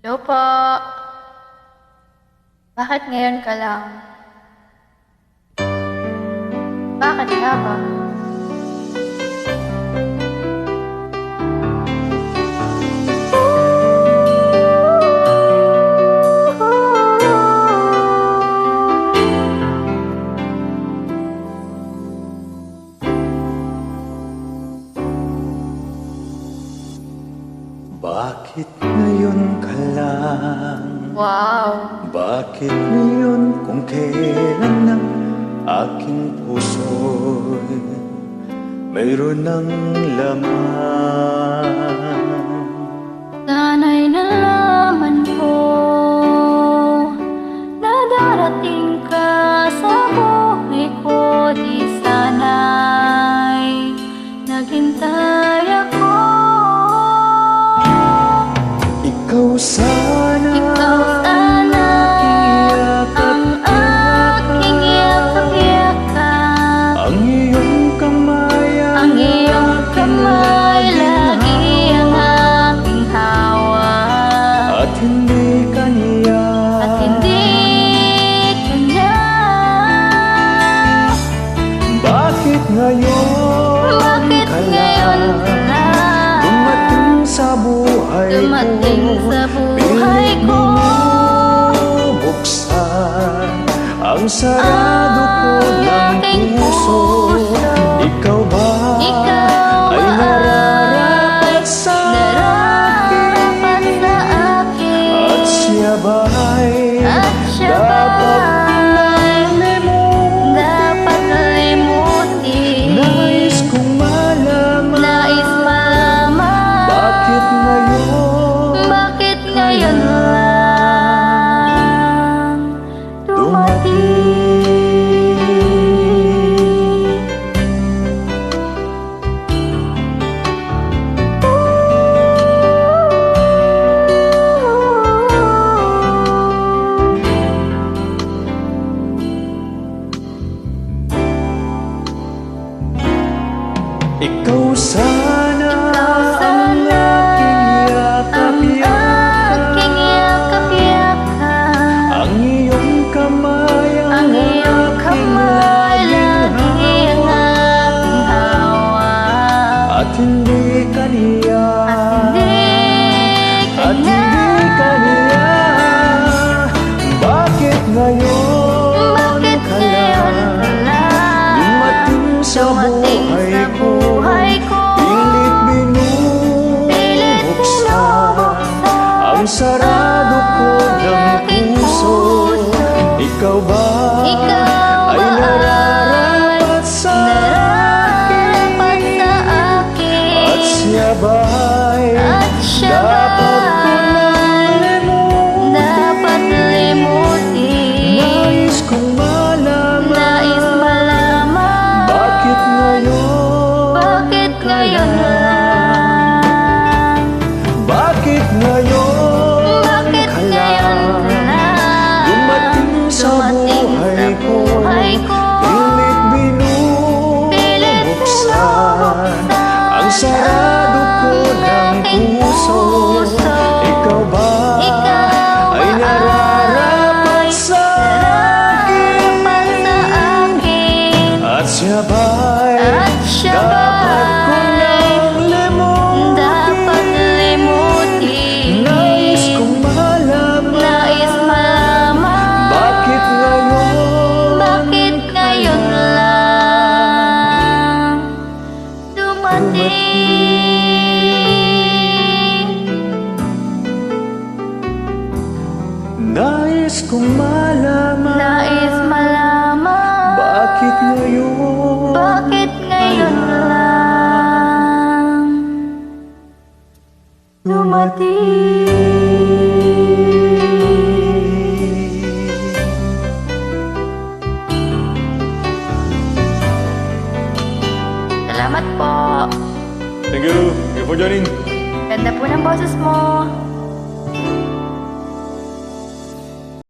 Hello po. Bakit ngayon ka lang? Bakit nga ba? Bakit ngayon ka lang? Wow! Bakit ngayon kung kailan ng aking puso'y mayroon ng laman? sa buhay ko. Binubuksan ang sarado ko ng puso. Ikaw sana, Ikaw sana ang aking yakap-yakap. Ang iyong kamay ang, ang iyong kamay laging ang hawa At hindi kanina sarap kong malaman Nais malaman Bakit ngayon Bakit ngayon lang Dumating Salamat po. Thank you. Thank you for joining. Ganda po ng boses mo.